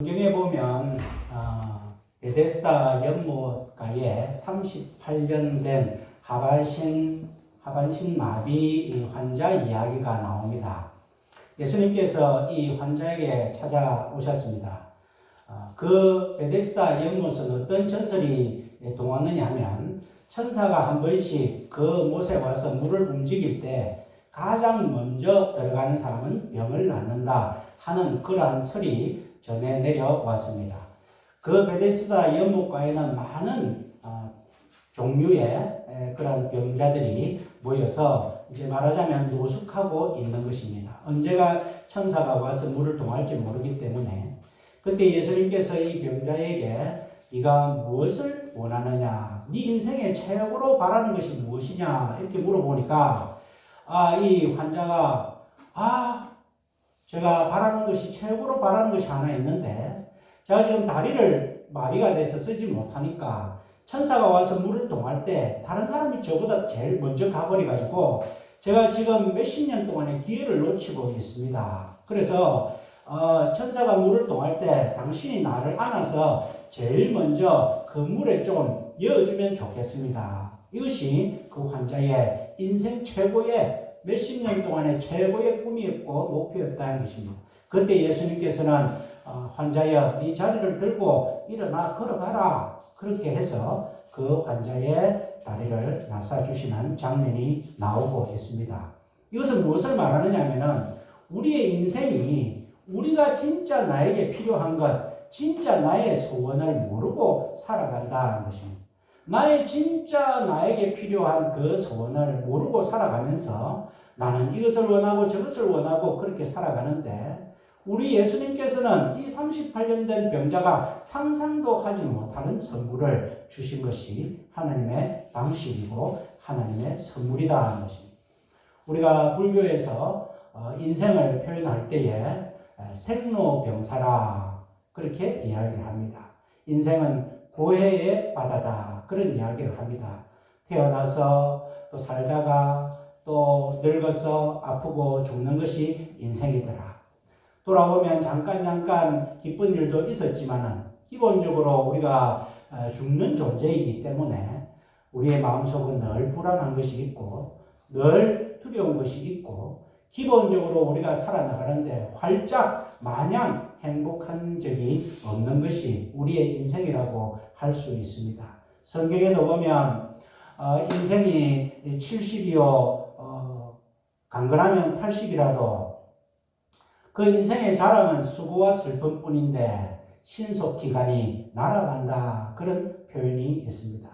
성경에 보면 어, 베데스다 연못가에 38년 된 하반신 하반신 마비 환자 이야기가 나옵니다. 예수님께서 이 환자에게 찾아오셨습니다. 어, 그 베데스다 연못은 어떤 전설이 동하느냐 하면 천사가 한 번씩 그 못에 와서 물을 움직일 때 가장 먼저 들어가는 사람은 병을 낫는다 하는 그러한 설이 전해 내려왔습니다. 그 베데스다 연못가에는 많은 어, 종류의 에, 그런 병자들이 모여서 이제 말하자면 노숙하고 있는 것입니다. 언제가 천사가 와서 물을 동할지 모르기 때문에 그때 예수님께서 이 병자에게 네가 무엇을 원하느냐, 네 인생의 최고로 바라는 것이 무엇이냐 이렇게 물어보니까 아 이 환자가 아 제가 바라는 것이 최고로 바라는 것이 하나 있는데 제가 지금 다리를 마비가 돼서 쓰지 못하니까 천사가 와서 물을 동할 때 다른 사람이 저보다 제일 먼저 가버려가지고 제가 지금 몇십 년 동안의 기회를 놓치고 있습니다. 그래서 어, 천사가 물을 동할 때 당신이 나를 안아서 제일 먼저 그 물에 좀 이어주면 좋겠습니다. 이것이 그 환자의 인생 최고의 몇십 년 동안의 최고의 꿈이었고 목표였다는 것입니다. 그때 예수님께서는 어, 환자여 네 자리를 들고 일어나 걸어가라 그렇게 해서 그 환자의 다리를 나사주시는 장면이 나오고 있습니다. 이것은 무엇을 말하느냐 하면은 우리의 인생이 우리가 진짜 나에게 필요한 것, 진짜 나의 소원을 모르고 살아간다는 것입니다. 나의 진짜 나에게 필요한 그 소원을 모르고 살아가면서 나는 이것을 원하고 저것을 원하고 그렇게 살아가는데 우리 예수님께서는 이 38년 된 병자가 상상도 하지 못하는 선물을 주신 것이 하나님의 방식이고 하나님의 선물이다 것입니다. 우리가 불교에서 어, 인생을 표현할 때에 생로병사라 그렇게 이야기를 합니다. 인생은 고해의 바다다 그런 이야기를 합니다. 태어나서 또 살다가 또 늙어서 아프고 죽는 것이 인생이더라. 돌아보면 잠깐 잠깐 기쁜 일도 있었지만은 기본적으로 우리가 죽는 존재이기 때문에 우리의 마음속은 늘 불안한 것이 있고 늘 두려운 것이 있고 기본적으로 우리가 살아나가는데 활짝 마냥 행복한 적이 없는 것이 우리의 인생이라고 할 수 있습니다. 성경에도 보면 어, 인생이 70이요 어, 강건하면 80이라도 그 인생의 자랑은 수고와 슬픔뿐인데 신속 기간이 날아간다 그런 표현이 있습니다.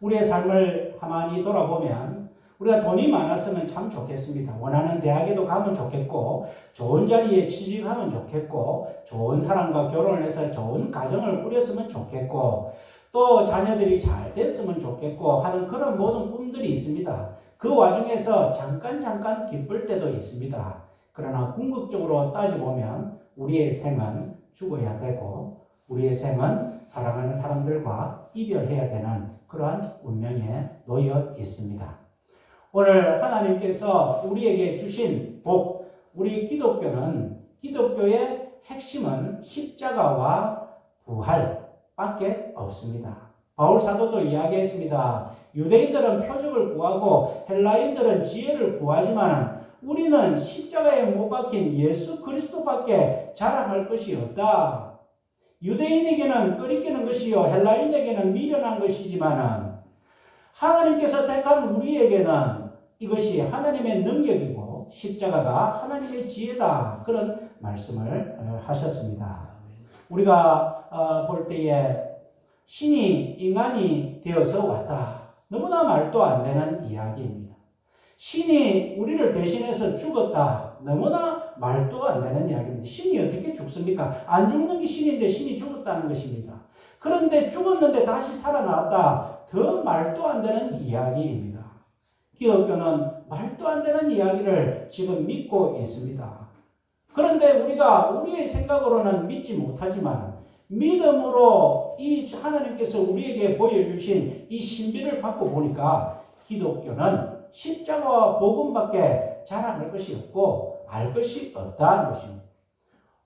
우리의 삶을 가만히 돌아보면 우리가 돈이 많았으면 참 좋겠습니다. 원하는 대학에도 가면 좋겠고, 좋은 자리에 취직하면 좋겠고, 좋은 사람과 결혼을 해서 좋은 가정을 꾸렸으면 좋겠고, 또 자녀들이 잘 됐으면 좋겠고 하는 그런 모든 꿈들이 있습니다. 그 와중에서 잠깐 잠깐 기쁠 때도 있습니다. 그러나 궁극적으로 따져보면 우리의 생은 죽어야 되고, 우리의 생은 사랑하는 사람들과 이별해야 되는 그러한 운명에 놓여 있습니다. 오늘 하나님께서 우리에게 주신 복, 우리 기독교는 기독교의 핵심은 십자가와 부활 밖에 없습니다. 바울 사도도 이야기했습니다. 유대인들은 표적을 구하고 헬라인들은 지혜를 구하지만 우리는 십자가에 못 박힌 예수 그리스도밖에 자랑할 것이 없다. 유대인에게는 끓이기는 것이요 헬라인에게는 미련한 것이지만은 하나님께서 택한 우리에게는 이것이 하나님의 능력이고 십자가가 하나님의 지혜다. 그런 말씀을 어, 하셨습니다. 우리가 어, 볼 때에 신이 인간이 되어서 왔다. 너무나 말도 안 되는 이야기입니다. 신이 우리를 대신해서 죽었다. 너무나 말도 안 되는 이야기입니다. 신이 어떻게 죽습니까? 안 죽는 게 신인데 신이 죽었다는 것입니다. 그런데 죽었는데 다시 살아나왔다. 더 말도 안 되는 이야기입니다. 기독교는 말도 안 되는 이야기를 지금 믿고 있습니다. 그런데 우리가 우리의 생각으로는 믿지 못하지만 믿음으로 이 하나님께서 우리에게 보여주신 이 신비를 받고 보니까 기독교는 십자가와 복음밖에 자랑할 것이 없고 알 것이 없다는 것입니다.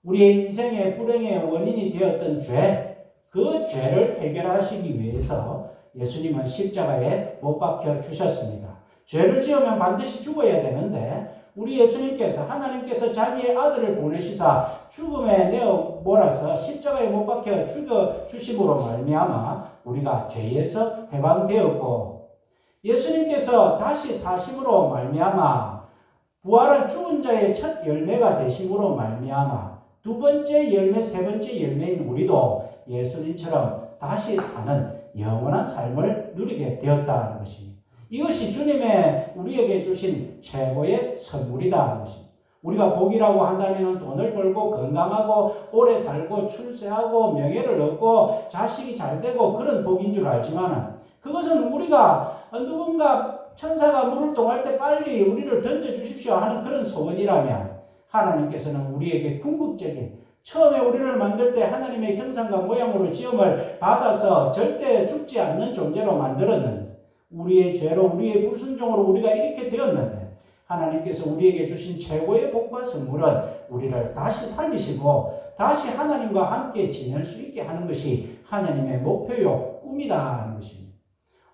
우리의 인생의 불행의 원인이 되었던 죄, 그 죄를 해결하시기 위해서 예수님은 십자가에 못 박혀 주셨습니다. 죄를 지으면 반드시 죽어야 되는데 우리 예수님께서 하나님께서 자기의 아들을 보내시사 죽음에 내어 몰아서 십자가에 못 박혀 죽여 주심으로 말미암아 우리가 죄에서 해방되었고 예수님께서 다시 사심으로 말미암아 부활한 죽은 자의 첫 열매가 되심으로 말미암아 두 번째 열매, 세 번째 열매인 우리도 예수님처럼 다시 사는 영원한 삶을 누리게 되었다는 것입니다. 이것이 주님의 우리에게 주신 최고의 선물이다. 우리가 복이라고 한다면 돈을 벌고 건강하고 오래 살고 출세하고 명예를 얻고 자식이 잘 되고 그런 복인 줄 알지만 그것은 우리가 누군가 천사가 물을 동할 때 빨리 우리를 던져 주십시오 하는 그런 소원이라면 하나님께서는 우리에게 궁극적인 처음에 우리를 만들 때 하나님의 형상과 모양으로 지음을 받아서 절대 죽지 않는 존재로 만들었는데 우리의 죄로 우리의 불순종으로 우리가 이렇게 되었는데 하나님께서 우리에게 주신 최고의 복과 선물은 우리를 다시 살리시고 다시 하나님과 함께 지낼 수 있게 하는 것이 하나님의 목표요 꿈이다 하는 것입니다.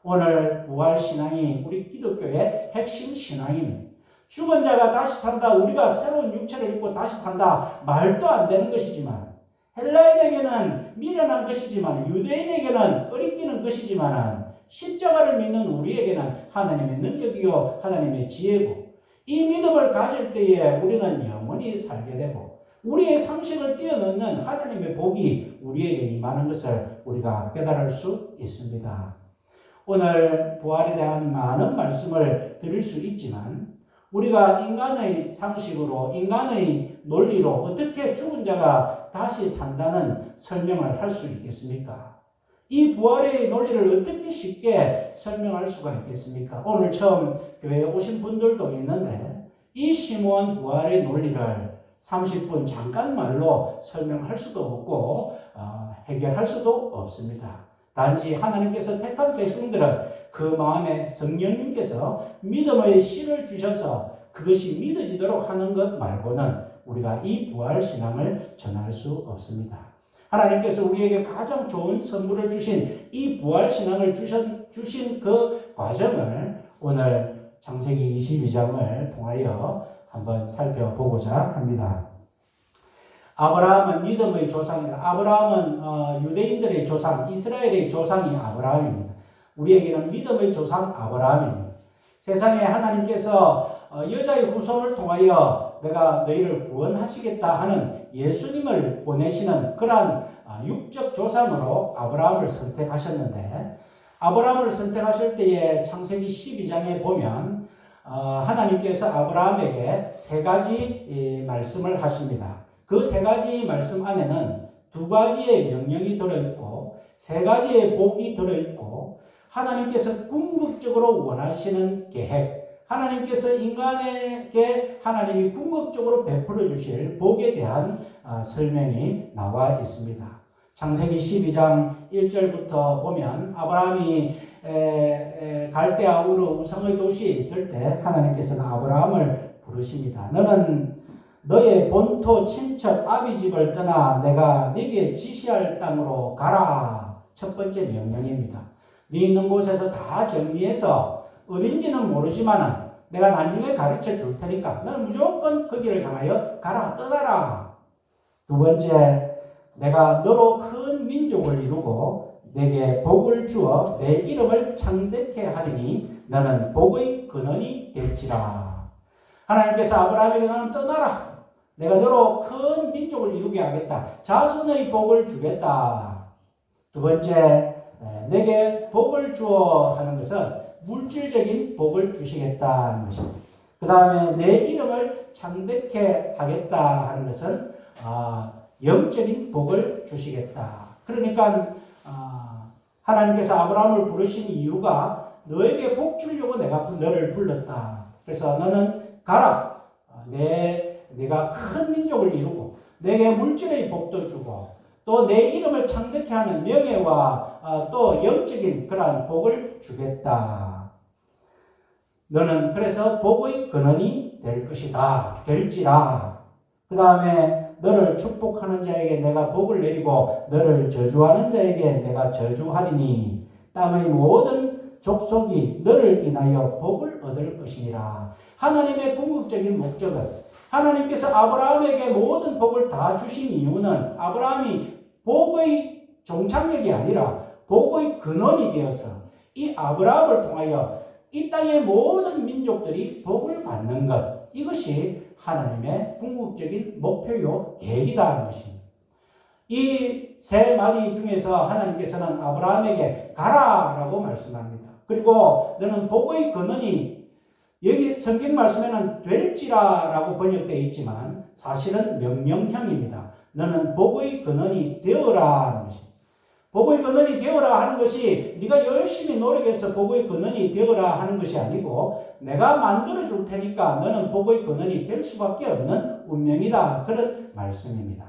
오늘 부활 신앙이 우리 기독교의 핵심 신앙입니다. 죽은 자가 다시 산다, 우리가 새로운 육체를 입고 다시 산다, 말도 안 되는 것이지만, 헬라인에게는 미련한 것이지만, 유대인에게는 어리끼는 것이지만, 십자가를 믿는 우리에게는 하나님의 능력이요, 하나님의 지혜고, 이 믿음을 가질 때에 우리는 영원히 살게 되고, 우리의 상식을 뛰어넘는 하나님의 복이 우리에게 임하는 것을 우리가 깨달을 수 있습니다. 오늘 부활에 대한 많은 말씀을 드릴 수 있지만, 우리가 인간의 상식으로, 인간의 논리로 어떻게 죽은 자가 다시 산다는 설명을 할 수 있겠습니까? 이 부활의 논리를 어떻게 쉽게 설명할 수가 있겠습니까? 오늘 처음 교회에 오신 분들도 있는데 이 심오한 부활의 논리를 30분 잠깐 말로 설명할 수도 없고 어, 해결할 수도 없습니다. 단지 하나님께서 택한 백성들은 그 마음에 성령님께서 믿음의 씨를 주셔서 그것이 믿어지도록 하는 것 말고는 우리가 이 부활 신앙을 전할 수 없습니다. 하나님께서 우리에게 가장 좋은 선물을 주신 이 부활 신앙을 주신, 주신 그 과정을 오늘 창세기 22장을 통하여 한번 살펴보고자 합니다. 아브라함은 믿음의 조상이다. 아브라함은 어, 유대인들의 조상, 이스라엘의 조상이 아브라함입니다. 우리에게는 믿음의 조상 아브라함입니다. 세상에 하나님께서 어, 여자의 후손을 통하여 내가 너희를 구원하시겠다 하는 예수님을 보내시는 그러한 아, 육적 조상으로 아브라함을 선택하셨는데 아브라함을 선택하실 때에 창세기 12장에 보면 어, 하나님께서 아브라함에게 세 가지 말씀을 하십니다. 그 세 가지 말씀 안에는 두 가지의 명령이 들어있고 세 가지의 복이 들어있고 하나님께서 궁극적으로 원하시는 계획, 하나님께서 인간에게 하나님이 궁극적으로 베풀어 주실 복에 대한 아, 설명이 나와 있습니다. 창세기 12장 1절부터 보면 아브라함이 갈대아 우르 우상의 도시에 있을 때 하나님께서는 아브라함을 부르십니다. 너는 너의 본토 친척 아비 집을 떠나 내가 네게 지시할 땅으로 가라. 첫 번째 명령입니다. 네 있는 곳에서 다 정리해서 어딘지는 모르지만 내가 나중에 가르쳐 줄 테니까 너는 무조건 거기를 향하여 가라 떠나라. 두 번째 내가 너로 큰 민족을 이루고 내게 복을 주어 내 이름을 창대케 하리니 너는 복의 근원이 될지라. 하나님께서 아브라함에게 너는 떠나라. 내가 너로 큰 민족을 이루게 하겠다. 자손의 복을 주겠다. 두 번째 내게 복을 주어 하는 것은 물질적인 복을 주시겠다는 것입니다. 그 다음에 내 이름을 창대케 하겠다 하는 것은 아, 영적인 복을 주시겠다. 그러니까 아, 하나님께서 아브라함을 부르신 이유가 너에게 복 주려고 내가 너를 불렀다. 그래서 너는 가라. 아, 내 내가 큰 민족을 이루고 내게 물질의 복도 주고 또 내 이름을 창대케 하는 명예와 어, 또 영적인 그러한 복을 주겠다. 너는 그래서 복의 근원이 될 것이다. 될지라. 그 다음에 너를 축복하는 자에게 내가 복을 내리고 너를 저주하는 자에게 내가 저주하리니 땅의 모든 족속이 너를 인하여 복을 얻을 것이니라. 하나님의 궁극적인 목적은 하나님께서 아브라함에게 모든 복을 다 주신 이유는 아브라함이 복의 종착역이 아니라 복의 근원이 되어서 이 아브라함을 통하여 이 땅의 모든 민족들이 복을 받는 것 이것이 하나님의 궁극적인 목표요 계획이다 하는 것입니다. 이 세 마디 중에서 하나님께서는 아브라함에게 가라라고 말씀합니다. 그리고 너는 복의 근원이 여기 성경 말씀에는 될지라라고 번역되어 있지만 사실은 명령형입니다. 너는 복의 근원이 되어라 하는 것입니다. 복의 근원이 되어라 하는 것이 네가 열심히 노력해서 복의 근원이 되어라 하는 것이 아니고 내가 만들어 줄 테니까 너는 복의 근원이 될 수밖에 없는 운명이다. 그런 말씀입니다.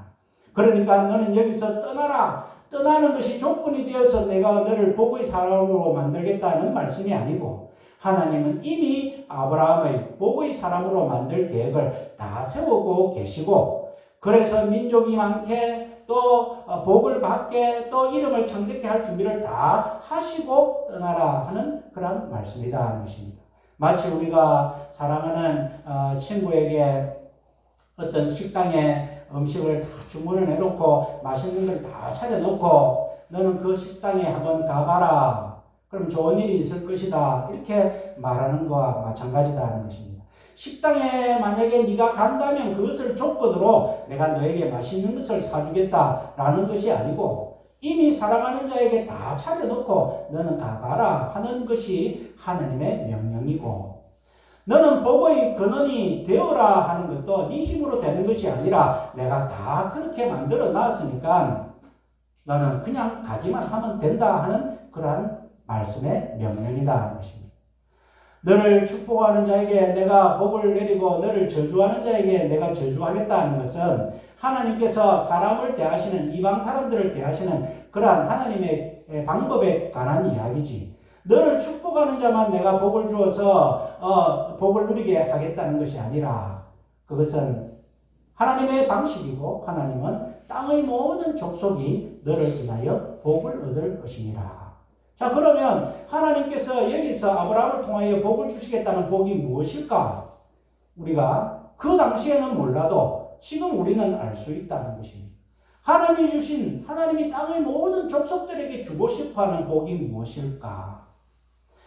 그러니까 너는 여기서 떠나라. 떠나는 것이 조건이 되어서 내가 너를 복의 사람으로 만들겠다는 말씀이 아니고 하나님은 이미 아브라함의 복의 사람으로 만들 계획을 다 세우고 계시고 그래서 민족이 많게 또 복을 받게 또 이름을 청대케 할 준비를 다 하시고 떠나라 하는 그런 말씀이다 하는 것입니다. 마치 우리가 사랑하는 어, 친구에게 어떤 식당에 음식을 다 주문을 해놓고 맛있는 걸 다 차려놓고 너는 그 식당에 한번 가봐라. 그럼 좋은 일이 있을 것이다. 이렇게 말하는 거와 마찬가지다 는 것입니다. 식당에 만약에 네가 간다면 그것을 조건으로 내가 너에게 맛있는 것을 사주겠다라는 것이 아니고 이미 사랑하는 자에게 다 차려놓고 너는 가봐라 하는 것이 하나님의 명령이고 너는 복의 근원이 되어라 하는 것도 네 힘으로 되는 것이 아니라 내가 다 그렇게 만들어 놨으니까 너는 그냥 가기만 하면 된다 하는 그러한 말씀의 명령이다. 너를 축복하는 자에게 내가 복을 내리고 너를 저주하는 자에게 내가 저주하겠다는 것은 하나님께서 사람을 대하시는 이방 사람들을 대하시는 그러한 하나님의 방법에 관한 이야기지. 너를 축복하는 자만 내가 복을 주어서 어, 복을 누리게 하겠다는 것이 아니라 그것은 하나님의 방식이고 하나님은 땅의 모든 족속이 너를 인하여 복을 얻을 것이니라. 자 그러면 하나님께서 여기서 아브라함을 통하여 복을 주시겠다는 복이 무엇일까? 우리가 그 당시에는 몰라도 지금 우리는 알 수 있다는 것입니다. 하나님이 주신 하나님이 땅의 모든 족속들에게 주고 싶어하는 복이 무엇일까?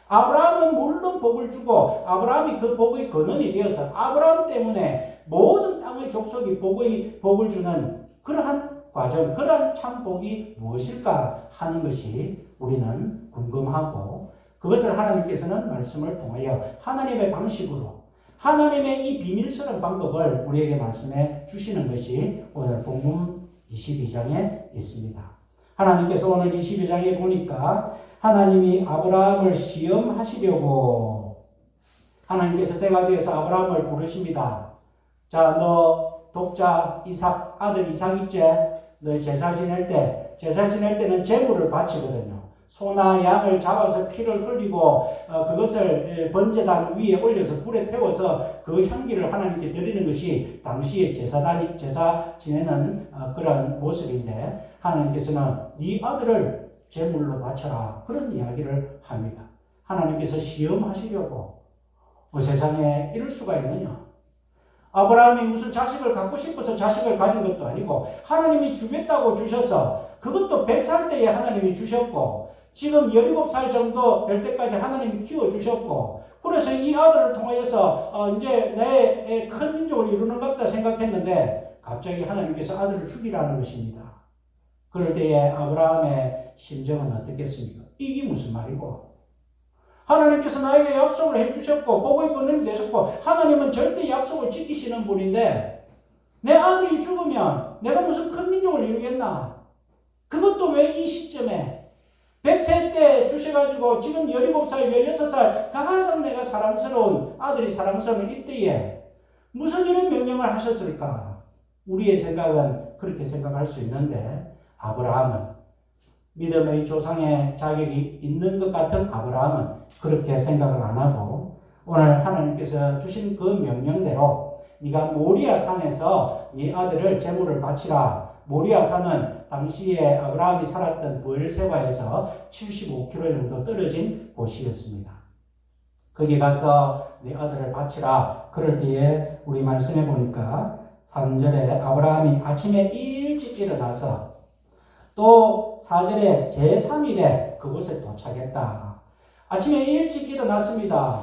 아브라함은 물론 복을 주고 아브라함이 그 복의 근원이 되어서 아브라함 때문에 모든 땅의 족속이 복의 복을 주는 그러한 과정, 그러한 참 복이 무엇일까 하는 것이 우리는 궁금하고 그것을 하나님께서는 말씀을 통하여 하나님의 방식으로 하나님의 이 비밀스러운 방법을 우리에게 말씀해 주시는 것이 오늘 본문 22장에 있습니다. 하나님께서 오늘 22장에 보니까 하나님이 아브라함을 시험하시려고 하나님께서 때가 되어서 아브라함을 부르십니다. 자, 너 독자 이삭 아들 이삭 있지? 너 제사 지낼 때 제사 지낼 때는 제물을 바치거든요. 소나 양을 잡아서 피를 흘리고 어, 그것을 번제단 위에 올려서 불에 태워서 그 향기를 하나님께 드리는 것이 당시의 제사단이 제사 지내는 어, 그런 모습인데 하나님께서는 네 아들을 제물로 바쳐라. 그런 이야기를 합니다. 하나님께서 시험하시려고 그 세상에 이럴 수가 있느냐? 아브라함이 무슨 자식을 갖고 싶어서 자식을 가진 것도 아니고 하나님이 주겠다고 주셔서 그것도 100살 때에 하나님이 주셨고 지금 17살 정도 될 때까지 하나님이 키워주셨고 그래서 이 아들을 통하여서 어 이제 내 큰 민족을 이루는 것 같다 생각했는데 갑자기 하나님께서 아들을 죽이라는 것입니다. 그럴 때에 아브라함의 심정은 어떻겠습니까? 이게 무슨 말이고? 하나님께서 나에게 약속을 해주셨고, 복의 권을 내셨고, 하나님은 절대 약속을 지키시는 분인데, 내 아들이 죽으면 내가 무슨 큰 민족을 이루겠나? 그것도 왜 이 시점에 100세 때 주셔가지고 지금 17살, 16살 가장 내가 사랑스러운 아들이 사랑스러운 이때에 무슨 이런 명령을 하셨을까? 우리의 생각은 그렇게 생각할 수 있는데 아브라함은 믿음의 조상의 자격이 있는 것 같은 아브라함은 그렇게 생각을 안 하고 오늘 하나님께서 주신 그 명령대로 네가 모리아 산에서 네 아들을 제물을 바치라. 모리아 산은 당시에 아브라함이 살았던 부엘세바에서 75km 정도 떨어진 곳이었습니다. 거기 가서 네 아들을 바치라. 그럴 때에 우리 말씀해 보니까 3절에 아브라함이 아침에 일찍 일어나서 또 4절에 제3일에 그곳에 도착했다. 아침에 일찍 일어났습니다.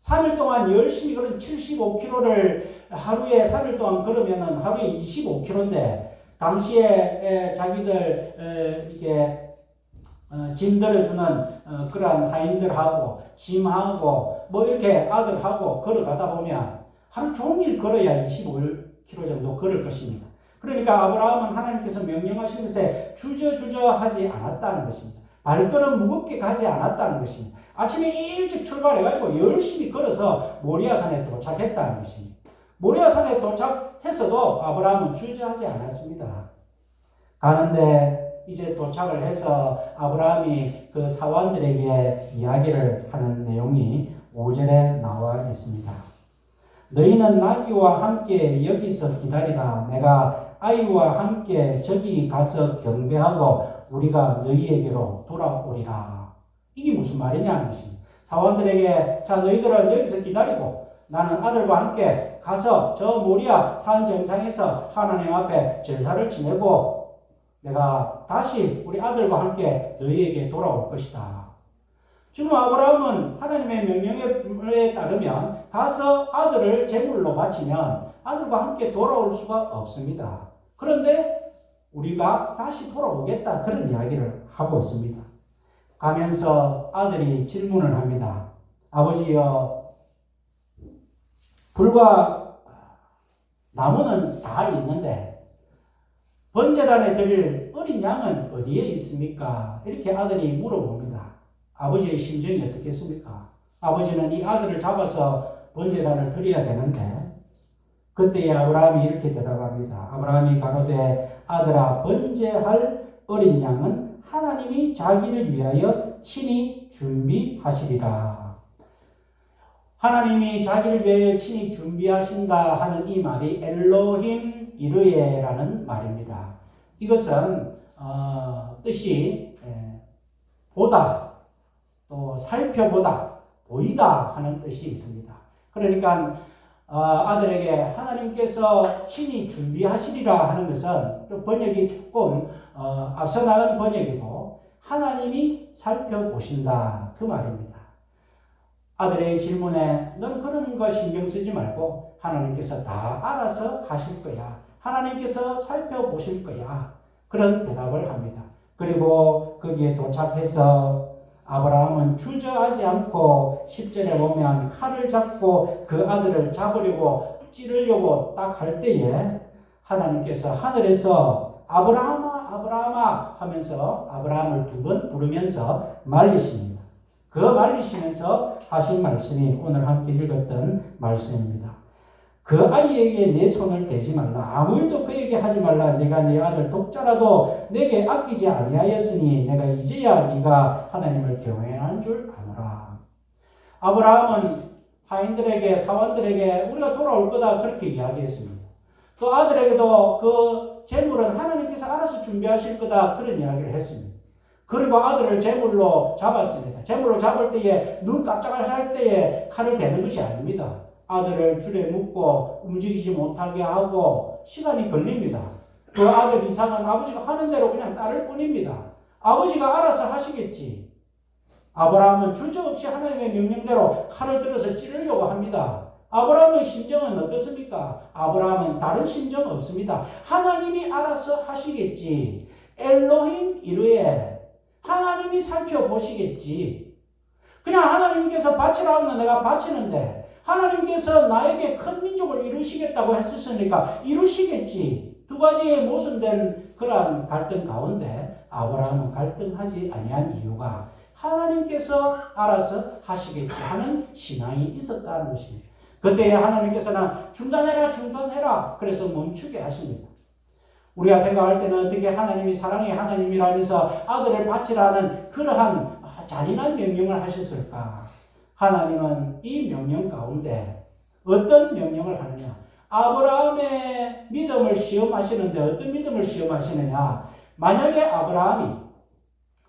3일 동안 열심히 걸은 75km를 하루에 3일 동안 걸으면 하루에 25km인데 당시에 자기들 이게 어, 짐들을 주는 어, 그러한 하인들하고 짐하고 뭐 이렇게 아들하고 걸어가다 보면 하루 종일 걸어야 25km 정도 걸을 것입니다. 그러니까 아브라함은 하나님께서 명령하신 것에 주저주저 하지 않았다는 것입니다. 발걸음 무겁게 가지 않았다는 것입니다. 아침에 일찍 출발해가지고 열심히 걸어서 모리아산에 도착했다는 것입니다. 모리아산에 도착했어도 아브라함은 주저하지 않았습니다. 가는데 이제 도착을 해서 아브라함이 그 사원들에게 이야기를 하는 내용이 5절에 나와 있습니다. 너희는 나귀와 함께 여기서 기다리라. 내가 아이와 함께 저기 가서 경배하고 우리가 너희에게로 돌아오리라. 이게 무슨 말이냐는 것입니다. 사원들에게 자 너희들은 여기서 기다리고 나는 아들과 함께 가서 저 모리아 산 정상에서 하나님 앞에 제사를 지내고 내가 다시 우리 아들과 함께 너희에게 돌아올 것이다. 지금 아브라함은 하나님의 명령에 따르면 가서 아들을 제물로 바치면 아들과 함께 돌아올 수가 없습니다. 그런데 우리가 다시 돌아오겠다 그런 이야기를 하고 있습니다. 가면서 아들이 질문을 합니다. 아버지여, 불과 나무는 다 있는데 번제단에 드릴 어린 양은 어디에 있습니까? 이렇게 아들이 물어봅니다. 아버지의 심정이 어떻겠습니까? 아버지는 이 아들을 잡아서 번제단을 드려야 되는데 그때에 아브라함이 이렇게 대답합니다. 아브라함이 가로되 아들아 번제할 어린 양은 하나님이 자기를 위하여 친히 준비하시리라. 하나님이 자기를 위하여 친히 준비하신다 하는 이 말이 엘로힘 이르예라는 말입니다. 이것은 어, 뜻이 에, 보다 또 살펴보다 보이다 하는 뜻이 있습니다. 그러니까 어, 아들에게 하나님께서 친히 준비하시리라 하는 것은 번역이 조금 어, 앞서 나간 번역이고 하나님이 살펴보신다 그 말입니다. 아들의 질문에 넌 그런 거 신경 쓰지 말고 하나님께서 다 알아서 하실 거야. 하나님께서 살펴보실 거야. 그런 대답을 합니다. 그리고 거기에 도착해서 아브라함은 주저하지 않고 10절에 보면 칼을 잡고 그 아들을 잡으려고 찌르려고 딱 할 때에 하나님께서 하늘에서 아브라함아 아브라함아 하면서 아브라함을 두 번 부르면서 말리십니다. 그 말리시면서 하신 말씀이 오늘 함께 읽었던 말씀입니다. 그 아이에게 내 손을 대지 말라. 아무 일도 그에게 하지 말라. 내가 네 아들 독자라도 내게 아끼지 아니하였으니 내가 이제야 네가 하나님을 경외하는 줄 아노라. 아브라함은 하인들에게 사원들에게 우리가 돌아올 거다 그렇게 이야기했습니다. 또 아들에게도 그 재물은 하나님께서 알아서 준비하실 거다 그런 이야기를 했습니다. 그리고 아들을 제물로 잡았습니다. 제물로 잡을 때에 눈 깜짝할 때에 칼을 대는 것이 아닙니다. 아들을 줄에 묶고 움직이지 못하게 하고 시간이 걸립니다. 그 아들 이상은 아버지가 하는 대로 그냥 따를 뿐입니다. 아버지가 알아서 하시겠지. 아브라함은 주저없이 하나님의 명령대로 칼을 들어서 찌르려고 합니다. 아브라함의 심정은 어떻습니까? 아브라함은 다른 심정 없습니다. 하나님이 알아서 하시겠지. 엘로힘 이르에 하나님이 살펴보시겠지. 그냥 하나님께서 바치라 하면 내가 바치는데 하나님께서 나에게 큰 민족을 이루시겠다고 했었으니까 이루시겠지. 두 가지의 모순된 그러한 갈등 가운데 아브라함은 갈등하지 아니한 이유가 하나님께서 알아서 하시겠지 하는 신앙이 있었다는 것입니다. 그때 하나님께서는 중단해라 중단해라 그래서 멈추게 하십니다. 우리가 생각할 때는 어떻게 하나님이 사랑의 하나님이라면서 아들을 바치라는 그러한 잔인한 명령을 하셨을까? 하나님은 이 명령 가운데 어떤 명령을 하느냐? 아브라함의 믿음을 시험하시는데 어떤 믿음을 시험하시느냐? 만약에 아브라함이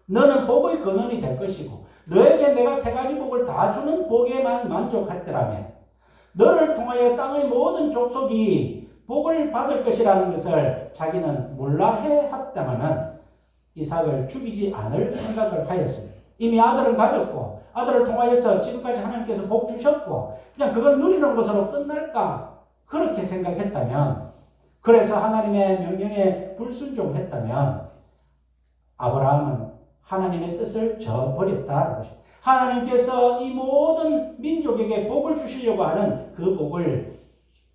너는 복의 근원이 될 것이고 너에게 내가 세 가지 복을 다 주는 복에만 만족했더라면 너를 통하여 땅의 모든 족속이 복을 받을 것이라는 것을 자기는 몰라해 했다마는 이삭을 죽이지 않을 생각을 하였습니다. 이미 아들은 가졌고 아들을 통하여서 지금까지 하나님께서 복 주셨고 그냥 그걸 누리는 것으로 끝날까 그렇게 생각했다면 그래서 하나님의 명령에 불순종했다면 아브라함은 하나님의 뜻을 것입니다. 하나님께서 이 모든 민족에게 복을 주시려고 하는 그 복을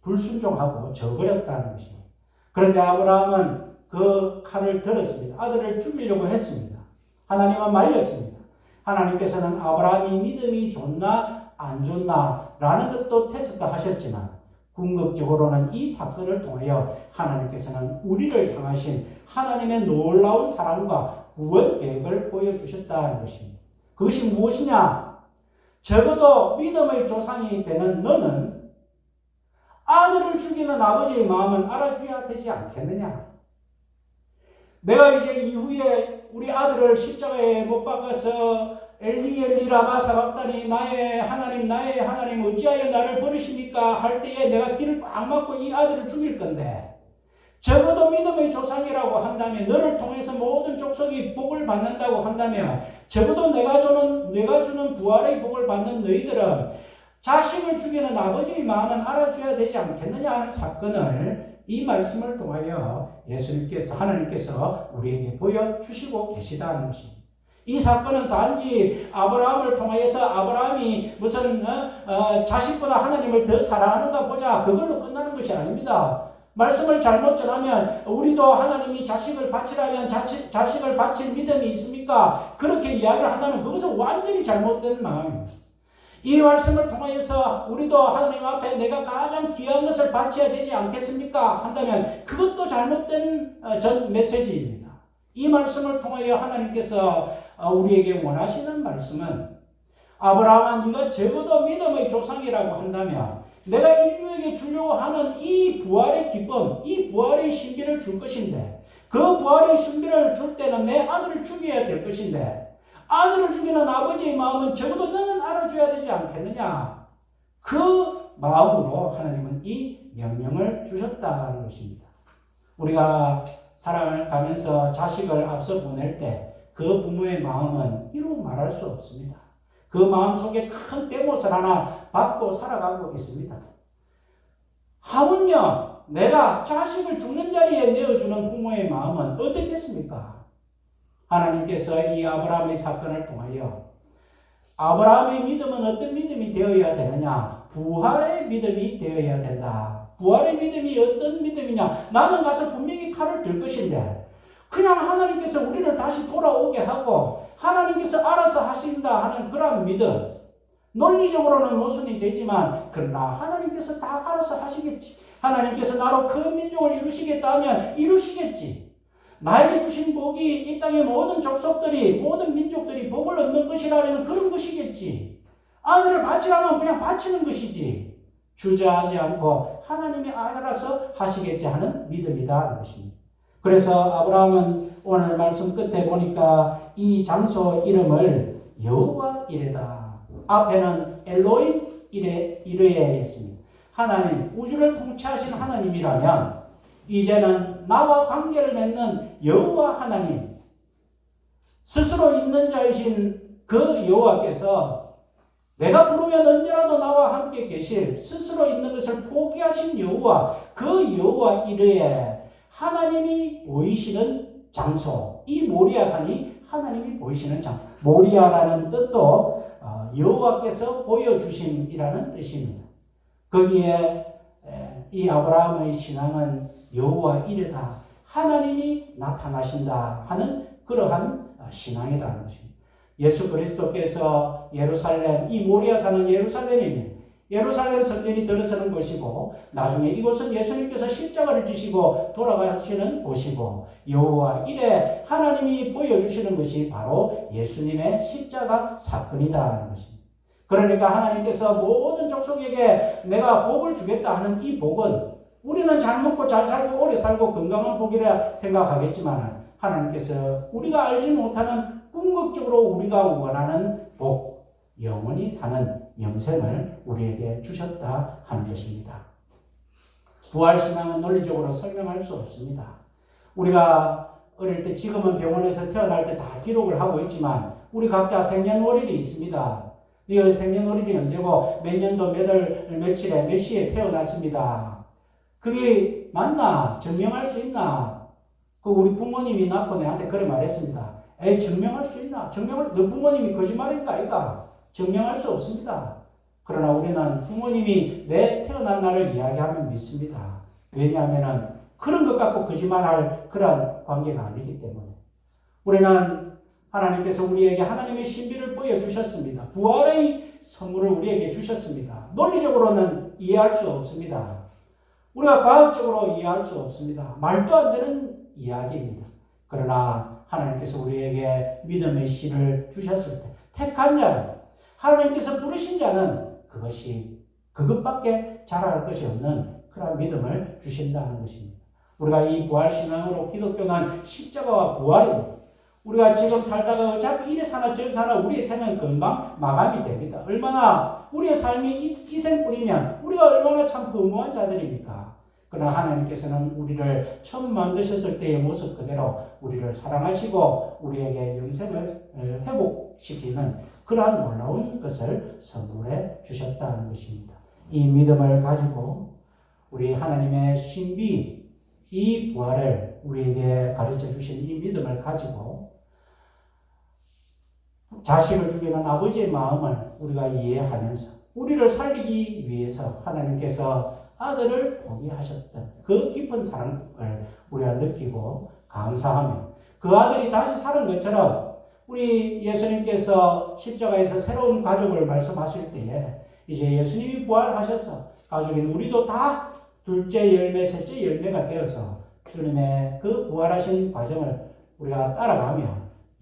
불순종하고 저버렸다는 것입니다. 그런데 아브라함은 그 칼을 들었습니다. 아들을 죽이려고 했습니다. 하나님은 말렸습니다. 하나님께서는 아브라함이 믿음이 좋나 안 좋나 라는 것도 테스트 하셨지만 궁극적으로는 이 사건을 통하여 하나님께서는 우리를 향하신 하나님의 놀라운 사랑과 구원 계획을 보여주셨다는 것입니다. 그것이 무엇이냐? 적어도 믿음의 조상이 되는 너는 아들을 죽이는 아버지의 마음은 알아줘야 되지 않겠느냐? 내가 이제 이후에 우리 아들을 십자가에 못 박아서 엘리 엘리 라마 사박다니 나의 하나님 나의 하나님 어찌하여 나를 버리십니까 할 때에 내가 길을 꽉 막고 이 아들을 죽일 건데 적어도 믿음의 조상이라고 한다면 너를 통해서 모든 족속이 복을 받는다고 한다면 적어도 내가 주는 내가 주는 부활의 복을 받는 너희들은 자식을 죽이는 아버지의 마음은 알아줘야 되지 않겠느냐 하는 사건을 이 말씀을 통하여 예수님께서 하나님께서 우리에게 보여주시고 계시다는 것입니다. 이 사건은 단지 아브라함을 통하여서 아브라함이 무슨 어, 어, 자식보다 하나님을 더 사랑하는가 보자 그걸로 끝나는 것이 아닙니다. 말씀을 잘못 전하면 우리도 하나님이 자식을 바치라면 자치, 자식을 바칠 믿음이 있습니까? 그렇게 이야기를 한다면 그것은 완전히 잘못된 마음입니다. 이 말씀을 통하여서 우리도 하나님 앞에 내가 가장 귀한 것을 바쳐야 되지 않겠습니까? 한다면 그것도 잘못된 어, 전 메시지입니다. 이 말씀을 통하여 하나님께서 어, 우리에게 원하시는 말씀은 아브라함아 네가 적어도 믿음의 조상이라고 한다면 내가 인류에게 주려고 하는 이 부활의 기쁨, 이 부활의 신비를 줄 것인데 그 부활의 신비를 줄 때는 내 아들을 죽여야 될 것인데 아들을 죽이는 아버지의 마음은 적어도 너는 알아줘야 되지 않겠느냐. 그 마음으로 하나님은 이 명령을 주셨다는 것입니다. 우리가 사랑을 가면서 자식을 앞서 보낼 때 그 부모의 마음은 이루 말할 수 없습니다. 그 마음 속에 큰 떼못을 하나 받고 살아가고 있습니다. 하물며 내가 자식을 죽는 자리에 내어주는 부모의 마음은 어떻겠습니까? 하나님께서 이 아브라함의 사건을 통하여 아브라함의 믿음은 어떤 믿음이 되어야 되느냐? 부활의 믿음이 되어야 된다. 부활의 믿음이 어떤 믿음이냐? 나는 가서 분명히 칼을 들 것인데 그냥 하나님께서 우리를 다시 돌아오게 하고 하나님께서 알아서 하신다 하는 그런 믿음. 논리적으로는 모순이 되지만 그러나 하나님께서 다 알아서 하시겠지. 하나님께서 나로 그 민족을 이루시겠다 하면 이루시겠지. 나에게 주신 복이 이 땅의 모든 족속들이 모든 민족들이 복을 얻는 것이라면 그런 것이겠지. 아들을 바치라면 그냥 바치는 것이지. 주저하지 않고 하나님이 알아서 하시겠지 하는 믿음이다 것입니다. 그래서 아브라함은 오늘 말씀 끝에 보니까 이 장소 이름을 여호와 이레다. 앞에는 엘로임 이레 이레였습니다. 하나님 우주를 통치하신 하나님이라면 이제는 나와 관계를 맺는 여호와 하나님 스스로 있는 자이신 그 여호와께서 내가 부르면 언제라도 나와 함께 계실 스스로 있는 것을 포기하신 여호와 그 여호와 이르에 하나님이 보이시는 장소 이 모리아산이 하나님이 보이시는 장소 모리아라는 뜻도 어, 여호와께서 보여주심이라는 뜻입니다. 거기에 이 아브라함의 신앙은 여호와 이르다 하나님이 나타나신다 하는 그러한 어, 신앙이라는 것입니다. 예수 그리스도께서 예루살렘 이 모리아 사는 예루살렘입니다. 예루살렘 성전이 들어서는 곳이고 나중에 이곳은 예수님께서 십자가를 지시고 돌아가시는 곳이고 여호와 이래 하나님이 보여주시는 것이 바로 예수님의 십자가 사건이다는 것입니다. 그러니까 하나님께서 모든 족속에게 내가 복을 주겠다 하는 이 복은 우리는 잘 먹고 잘 살고 오래 살고 건강한 복이라 생각하겠지만 하나님께서 우리가 알지 못하는 궁극적으로 우리가 원하는 복, 영원히 사는 영생을 우리에게 주셨다 하는 것입니다. 부활신앙은 논리적으로 설명할 수 없습니다. 우리가 어릴 때 지금은 병원에서 태어날 때 다 기록을 하고 있지만 우리 각자 생년월일이 있습니다. 네 생년월일이 언제고 몇 년도 몇월 며칠에 몇 시에 태어났습니다. 그게 맞나? 증명할 수 있나? 그 우리 부모님이 낳고 내한테 그래 말했습니다. 에이 증명할 수 있나? 증명할 너 부모님이 거짓말인가 아이가? 증명할 수 없습니다. 그러나 우리는 부모님이 내 태어난 날을 이야기하면 믿습니다. 왜냐하면은 그런 것 갖고 거짓말할 그런 관계가 아니기 때문에 우리는 하나님께서 우리에게 하나님의 신비를 보여주셨습니다. 부활의 선물을 우리에게 주셨습니다. 논리적으로는 이해할 수 없습니다. 우리가 과학적으로 이해할 수 없습니다. 말도 안 되는 이야기입니다. 그러나 하나님께서 우리에게 믿음의 씨를 주셨을 때 택한 자는 하나님께서 부르신 자는 그것이 그것밖에 자랄 것이 없는 그런 믿음을 주신다는 것입니다. 우리가 이 부활 신앙으로 기독교는 십자가와 부활입니다. 우리가 지금 살다가 어차피 이래 사나 저 사나 우리의 생은 금방 마감이 됩니다. 얼마나 우리의 삶이 이생뿐이면 우리가 얼마나 참 허무한 자들입니까? 그러나 하나님께서는 우리를 처음 만드셨을 때의 모습 그대로 우리를 사랑하시고 우리에게 영생을 회복시키는 그러한 놀라운 것을 선물해 주셨다는 것입니다. 이 믿음을 가지고 우리 하나님의 신비, 이 부활을 우리에게 가르쳐 주신 이 믿음을 가지고 자식을 죽이는 아버지의 마음을 우리가 이해하면서 우리를 살리기 위해서 하나님께서 아들을 포기하셨던 그 깊은 사랑을 우리가 느끼고 감사하며 그 아들이 다시 사는 것처럼 우리 예수님께서 십자가에서 새로운 가족을 말씀하실 때에 이제 예수님이 부활하셔서 가족인 우리도 다 둘째 열매, 셋째 열매가 되어서 주님의 그 부활하신 과정을 우리가 따라가며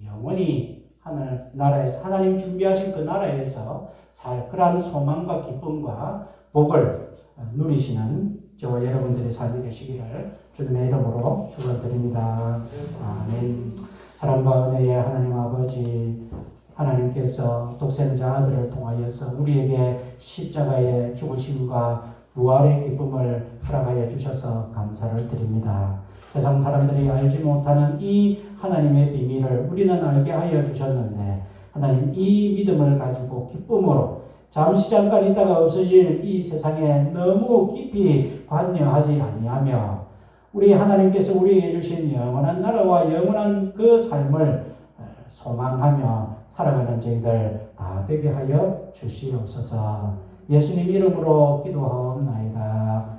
영원히 하늘 나라에서 하나님 준비하신 그 나라에서 살 그러한 소망과 기쁨과 복을 누리시는 저와 여러분들의 삶이 되시기를 주님의 이름으로 축원드립니다. 아멘. 사랑과 은혜의 하나님 아버지 하나님께서 독생자 아들을 통하여서 우리에게 십자가의 죽으심과 부활의 기쁨을 허락하여 주셔서 감사를 드립니다. 세상 사람들이 알지 못하는 이 하나님의 비밀을 우리는 알게 하여 주셨는데 하나님 이 믿음을 가지고 기쁨으로 잠시 잠깐 있다가 없어질 이 세상에 너무 깊이 관여하지 아니하며 우리 하나님께서 우리에게 주신 영원한 나라와 영원한 그 삶을 소망하며 살아가는 저희들 다 되게 하여 주시옵소서. 예수님 이름으로 기도하옵나이다.